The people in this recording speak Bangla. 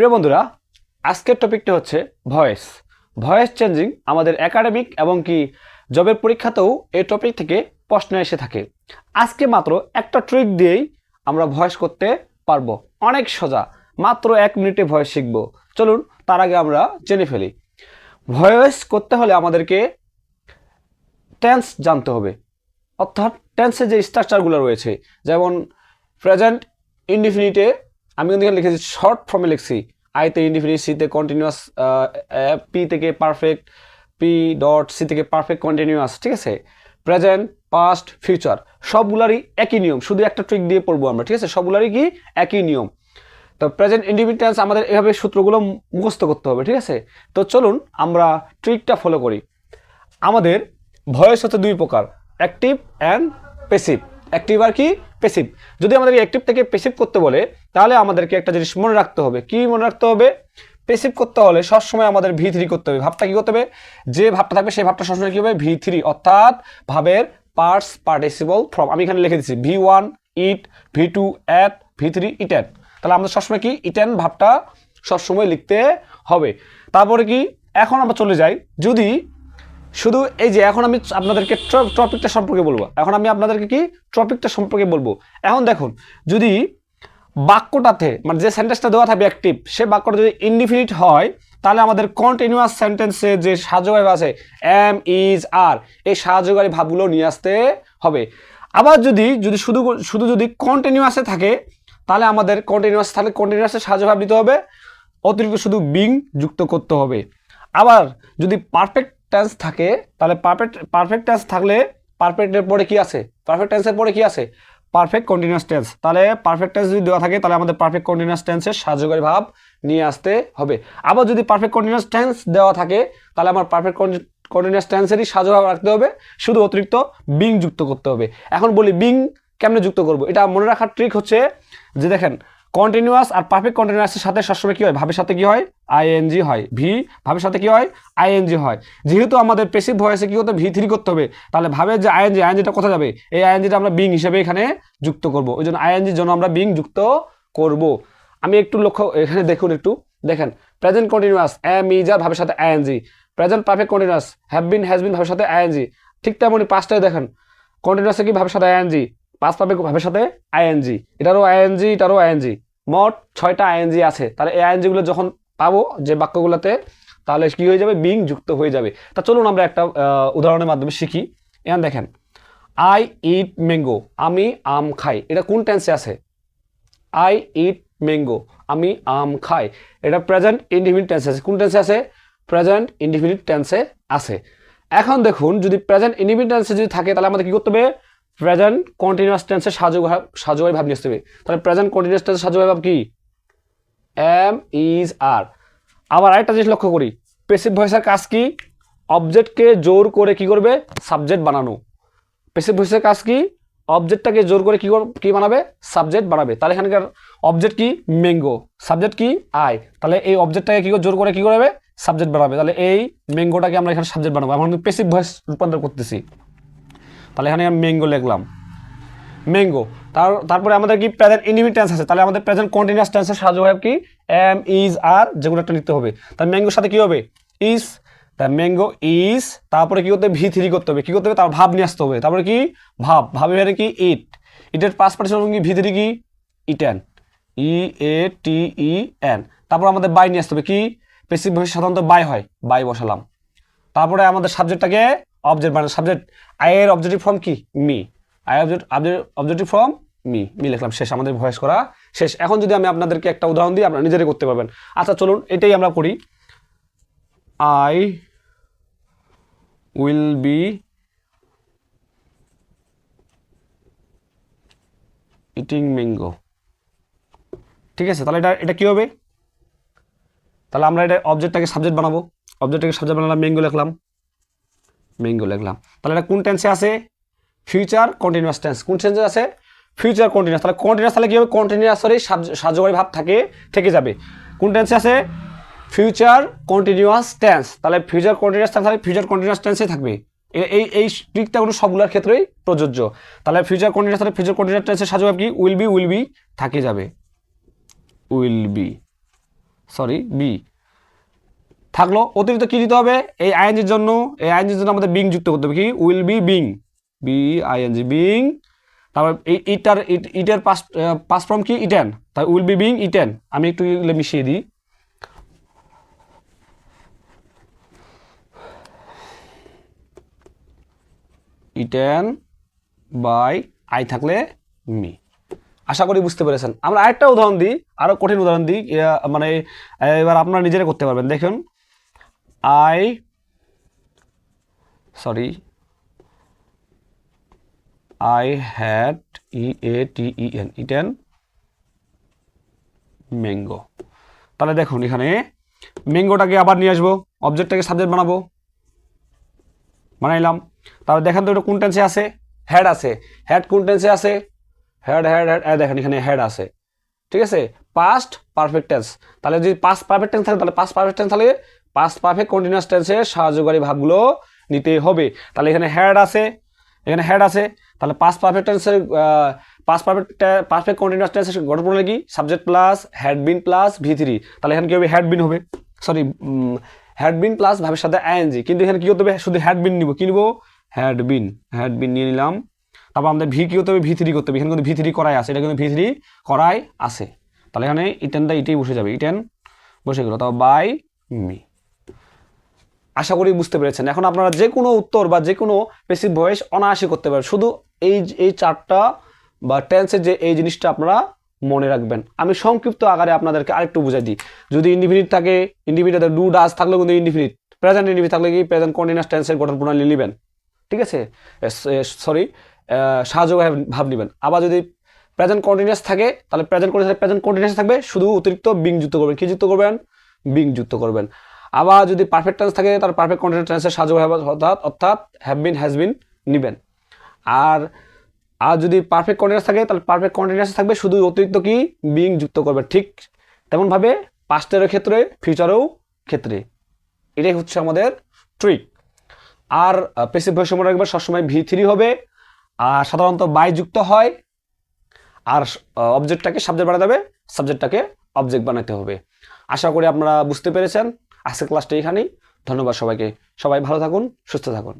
প্রিয় বন্ধুরা, আজকের টপিকটা হচ্ছে ভয়েস। ভয়েস চেঞ্জিং আমাদের একাডেমিক এবং কি জবের পরীক্ষাতেও এই টপিক থেকে প্রশ্ন এসে থাকে। আজকে মাত্র একটা ট্রিক দিয়েই আমরা ভয়েস করতে পারব। অনেক সোজা, মাত্র এক মিনিটে ভয়েস শিখব। চলুন, তার আগে আমরা জেনে ফেলি। ভয়েস করতে হলে আমাদেরকে টেন্স জানতে হবে। অর্থাৎ টেন্সের যে স্ট্রাকচারগুলো রয়েছে, যেমন প্রেজেন্ট ইনডিফিনিটে আমি কিন্তু এখানে লিখেছি শর্ট ফর্মে লিখছি। আইতে ইনডিফিনিট সিতে কন্টিনিউয়াস পি থেকে পারফেক্ট পি ডট সি থেকে পারফেক্ট কন্টিনিউয়াস ঠিক আছে? প্রেজেন্ট পাস্ট ফিউচার সবগুলারই একই নিয়ম। শুধু একটা ট্রিক দিয়ে পড়ব আমরা, ঠিক আছে? সবগুলারই কি? একই নিয়ম। তো প্রেজেন্ট ইন্ডিপেন্ডেন্স আমাদের এভাবে সূত্রগুলো মুখস্থ করতে হবে, ঠিক আছে? তো চলুন আমরা ট্রিকটা ফলো করি। আমাদের ভয়েস হচ্ছে দুই প্রকার অ্যাক্টিভ অ্যান্ড পেসিভ অ্যাক্টিভ আর কি পেসিভ যদি আমাদেরকে অ্যাক্টিভ থেকে পেসিভ করতে বলে, তাহলে আমাদেরকে একটা জিনিস মনে রাখতে হবে। কি মনে রাখতে হবে? পেসিভ করতে হলে সবসময় আমাদের ভি থ্রি করতে হবে। ভাবটা কি করতে হবে? যে ভাবটা থাকবে সেই ভাবটা সবসময় কি হবে? ভি থ্রি অর্থাৎ ভাবের পার্টস পার্টিসিপল ফ্রম আমি এখানে লিখে দিচ্ছি V one eat V two ate V three eaten তাহলে আমরা সবসময় কি? ইটেন ভাবটা সবসময় লিখতে হবে। তারপরে কি? এখন আমরা চলে যাই। যদি শুধু এই যে এখন আমি আপনাদেরকে টপিকটা সম্পর্কে বলব। এখন আমি আপনাদেরকে কি? টপিকটা সম্পর্কে বলব। এখন দেখুন, যদি বাক্যটাতে মানে যে সেন্টেন্সটা দেওয়া থাকবে অ্যাক্টিভ সে বাক্যটা যদি ইনডিফিনিট হয়, তাহলে আমাদের কন্টিনিউয়াস সেন্টেন্সে যে সাহায্যকারী আছে এম ইজ আর এই সাহায্যকারী ভাবগুলো নিয়ে আসতে হবে। আবার যদি যদি শুধু শুধু যদি কন্টিনিউয়াসে থাকে, তাহলে আমাদের কন্টিনিউয়াস তাহলে কন্টিনিউয়াসের সাহায্য ভাব দিতে হবে। অতিরিক্ত শুধু বিং যুক্ত করতে হবে। আবার যদি পারফেক্ট টেন্স থাকে, তাহলে পারফেক্ট পারফেক্ট টেন্স থাকলে পারফেক্টের পরে কি আছে? পারফেক্ট টেন্সের পরে কি আছে? পারফেক্ট কন্টিনিউয়াস টেন্স তাহলে পারফেক্ট টেন্স যদি দেওয়া থাকে, তাহলে আমাদের পারফেক্ট কন্টিনিউয়াস টেন্সের সাহায্যকারী ভাব নিয়ে আসতে হবে। আবার যদি পারফেক্ট কন্টিনিউয়াস টেন্স দেওয়া থাকে, তাহলে আমার পারফেক্ট কন্টিনিউয়াস টেন্সেরই সাহায্য ভাব রাখতে হবে। শুধু অতিরিক্ত বিং যুক্ত করতে হবে। এখন বলি বিং কেমনে যুক্ত করব? এটা মনে রাখার ট্রিক হচ্ছে যে দেখেন কন্টিনিউয়াস আর পারফেক্ট কন্টিনিউয়াসের সাথে সবসময় কি হয়? ভাবের সাথে কি হয়? আইএনজি হয়। ভি ভাবের সাথে কি হয়? আইএনজি হয়। যেহেতু আমাদের পেসিভ ভয়েসে কি করতে ভি থ্রি করতে হবে। তাহলে ভাবের যে আইএনজি আইএনজিটা কোথায় যাবে? এই আইএনজিটা আমরা বিং হিসেবে এখানে যুক্ত করব। ওই জন্য আইএনজির জন্য আমরা বিং যুক্ত করব। আমি একটু লক্ষ্য, এখানে দেখুন একটু। দেখেন present continuous am is are ভাবের সাথে ING present perfect continuous have been has been ভাবের সাথে আইএনজি ঠিক তেমনই পাঁচটায় দেখেন কন্টিনিউয়াসে কি ভাবের সাথে আইএনজি পাঁচ পাবে ভাবের সাথে আইএনজি এটারও আইএনজি এটারও আইএনজি মোট ছয়টা আইএনজি আছে। তাহলে এই আইএনজিগুলো যখন পাবো, যে বাক্যগুলোতে, তাহলে কি হয়ে যাবে? বিং যুক্ত হয়ে যাবে। তা চলুন আমরা একটা উদাহরণের মাধ্যমে শিখি। এখন দেখেন আই ইট ম্যাঙ্গো আমি আম খাই। এটা কোন টেন্সে আছে? আই ইট ম্যাঙ্গো আমি আম খাই। এটা প্রেজেন্ট ইনডিফিনিট টেন্সে আছে। কোন টেন্সে আছে? প্রেজেন্ট ইনডিফিনিট টেন্সে আছে। এখন দেখুন, যদি প্রেজেন্ট ইনডিফিনিট টেন্সে যদি থাকে, তাহলে আমাদের কি করতে হবে? প্রেজেন্ট কন্টিনিউয়াস টেন্সের সাহায্য সাহায্যকারী ভাব নিয়ে আসতে হবে। তাহলে প্রেজেন্ট কন্টিনিউয়াস টেন্সের সাহায্যকারী ভাব কি? এম ইজ আর আবার আরেকটা জিনিস লক্ষ্য করি। পেসিভ ভয়েসের কাজ কি? অবজেক্টকে জোর করে কি করবে? সাবজেক্ট বানানো। পেসিভ ভয়েসের কাজ কি? অবজেক্টটাকে জোর করে কি কি বানাবে? সাবজেক্ট বানাবে। তাহলে এখানকার অবজেক্ট কি? ম্যাঙ্গো সাবজেক্ট কি? আই তাহলে এই অবজেক্টটাকে কি জোর করে কি করবে? সাবজেক্ট বানাবে। তাহলে এই ম্যাঙ্গোটাকে আমরা এখানে সাবজেক্ট বানাবো। আমরা পেসিভ ভয়েস রূপান্তর করতেছি। তাহলে এখানে ম্যাঙ্গো লিখলাম। ম্যাঙ্গো তার, তারপরে আমাদের কি প্রেজেন্ট ইনডিফিনিট টেন্স আছে? তাহলে আমাদের প্রেজেন্ট কন্টিনিউয়াস টেন্সের সাহায্য হবে কি? এম ইজ আর যেগুলো একটা নিতে হবে। তার ম্যাঙ্গোর সাথে কি হবে? ইজ তা ম্যাঙ্গো ইজ তারপরে কি করতে ভি থ্রি করতে হবে। কি করতে হবে? তার ভাব নিয়ে আসতে হবে। তারপরে কি? ভাব। ভাবে ভাবে কি? ইট ইটের পাঁচ পার্সেন্ট কি? ভি থ্রি কি? Eaten E A T E N তারপর আমাদের বাই নিয়ে আসতে হবে কি? পেসিভ ভয়েস সাধারণত বাই হয়। বাই বসালাম। তারপরে আমাদের সাবজেক্টটাকে অবজেক্ট মানে সাবজেক্ট আই এর অবজেক্টিভ ফর্ম কি? Me I object objective form me me লিখলাম, শেষ, আমাদের ভয়েস করা শেষ। এখন যদি আমি আপনাদেরকে একটা উদাহরণ দিই, আপনারা নিজেরাই করতে পারবেন। আচ্ছা চলুন, এটাই আমরা করি। I will be eating mango ঠিক আছে? তাহলে এটা এটা কী হবে? তাহলে আমরা এটা অবজেক্টটাকে সাবজেক্ট বানাবো। অবজেক্টটাকে সাবজেক্ট বানালাম ম্যাঙ্গো লিখলাম। ম্যাঙ্গো লিখলাম তাহলে এটা কোন টেন্সে আছে? ফিউচার কন্টিনিউয়াস টেন্স কোন টেন্সে আছে? ফিউচার কন্টিনিউয়াস তাহলে কন্টিনিউয়াস তাহলে কী হবে? কন্টিনিউয়াসেরই সাহায্যকারী ভাব থাকে, থেকে যাবে। কোন টেন্সে আছে? ফিউচার কন্টিনিউয়াস টেন্স তাহলে ফিউচার কন্টিনিউয়াস টেন্স তাহলে ফিউচার কন্টিনিউয়াস টেন্সে থাকবে। এই এই ট্রিকটা কোনো সবগুলোর ক্ষেত্রেই প্রযোজ্য। তাহলে ফিউচার কন্টিনিউয়াস তাহলে ফিউচার কন্টিনিউয়াস টেন্সের সাহায্য কি? উইল বি উইল বি থাকে যাবে। উইল বি সরি বি থাকল। অতিরিক্ত কি দিতে হবে? এই আইএনজির জন্য, এই আইএনজির জন্য আমাদের বিং যুক্ত করতে হবে। কি? Will be being B ING being তারপর ইটার ইটের পাস পাস ফর্ম কি? ইটেন তাই উইল বি বিং ইটেন আমি একটু মিশিয়ে দিই। ইটেন বাই আই থাকলে মি আশা করি বুঝতে পেরেছেন। আমরা আরেকটা উদাহরণ দিই আরও কঠিন উদাহরণ দিই। মানে এবার আপনারা নিজেরা করতে পারবেন। দেখুন I sorry I had E A T E N eaten mango তাহলে দেখুন এখানে ম্যাঙ্গোটাকে আবার নিয়ে আসব অবজেক্টটাকে সাবজেক্ট বানাবো। বানাইলাম। তাহলে দেখেন তো এটা কোন টেন্সে আছে? হেড আছে। হেড কোন টেন্সে আছে? হেড হেড হেড দেখেন এখানে হেড আছে। ঠিক আছে? পাস্ট পারফেক্ট টেন্স তাহলে যদি পাস্ট পারফেক্ট টেন্স থাকে, তাহলে পাস্ট পারফেক্ট টেন্স তাহলে পাস্ট পারফেক্ট কন্টিনিউয়াস টেন্সের সাহায্যকারী ভাবগুলো নিতে হবে। তাহলে এখানে হ্যাড আছে, এখানে হ্যাড আছে। তাহলে পাস্ট পারফেক্ট টেন্সের পাস্ট পারফেক্ট পারফেক্ট কন্টিনিউয়াস টেন্সের গঠন প্রণালী কি? Subject plus had been plus V three তাহলে এখানে কি হবে? হেড বিন হবে। সরি হেড বিন প্লাস ভাবের সাথে আইএনজি কিন্তু এখানে কি করতে হবে? শুধু হেড বিন নিব। কি নিব? হেড বিন হেড বিন নিয়ে নিলাম। তারপর আমাদের ভি কি করতে হবে? ভি থ্রি করতে হবে। এখানে কিন্তু ভি থ্রি করাই আছে। এটা কিন্তু ভি থ্রি করাই আছে। তাহলে এখানে ইটেনটা ইটেই বসে যাবে। ইটেন বসে গেল। তারপর বাই মি আশা করি বুঝতে পেরেছেন। এখন আপনারা যে কোনো উত্তর বা যে কোনো পেসিভ ভয়েস অনায়াসে করতে পারেন। শুধু এই এই চারটা বা টেন্সের যে এই জিনিসটা আপনারা মনে রাখবেন। আমি সংক্ষিপ্ত আকারে আপনাদেরকে আরেকটু বুঝাই দিই। যদি ইন্ডিফিনিট থাকে ইন্ডিফিনিট ডু ডাস থাকলেও কিন্তু ইন্ডিফিনিট প্রেজেন্ট ইন্ডিফিনিট থাকলে কি প্রেজেন্ট কন্টিনিউয়াস টেন্সের গঠন প্রণালী নেবেন? ঠিক আছে? সরি সাহায্য ভাব নেবেন। আবার যদি প্রেজেন্ট কন্টিনিউয়াস থাকে, তাহলে প্রেজেন্ট কন্টিনিউয়াস প্রেজেন্ট কন্টিনিউয়াস থাকবে। শুধু অতিরিক্ত বিং যুক্ত করবেন। কি যুক্ত করবেন? বিং যুক্ত করবেন। আবার যদি পারফেক্ট টেন্স থাকে তার পারফেক্ট কন্টিনিউয়াস টেন্সের সাহায্য অর্থাৎ অর্থাৎ হ্যাভ বিন হ্যাজ বিন নেবেন। আর আর যদি পারফেক্ট কন্টিনিউয়াস থাকে, তাহলে পারফেক্ট কন্টিনিউয়াস থাকবে, শুধু অতিরিক্ত কি? বিং যুক্ত করবে। ঠিক তেমনভাবে পাস্টের ক্ষেত্রে ফিউচারেও ক্ষেত্রে। এটাই হচ্ছে আমাদের ট্রিক আর পেসিভ ভয়েস মনে রাখবে, সবসময় ভি থ্রি হবে। আর সাধারণত বাই যুক্ত হয়। আর অবজেক্টটাকে সাবজেক্ট বানাতে হবে সাবজেক্টটাকে অবজেক্ট বানাতে হবে। আশা করি আপনারা বুঝতে পেরেছেন। আজকের ক্লাসটা এখানেই। ধন্যবাদ সবাইকে। সবাই ভালো থাকুন সুস্থ থাকুন।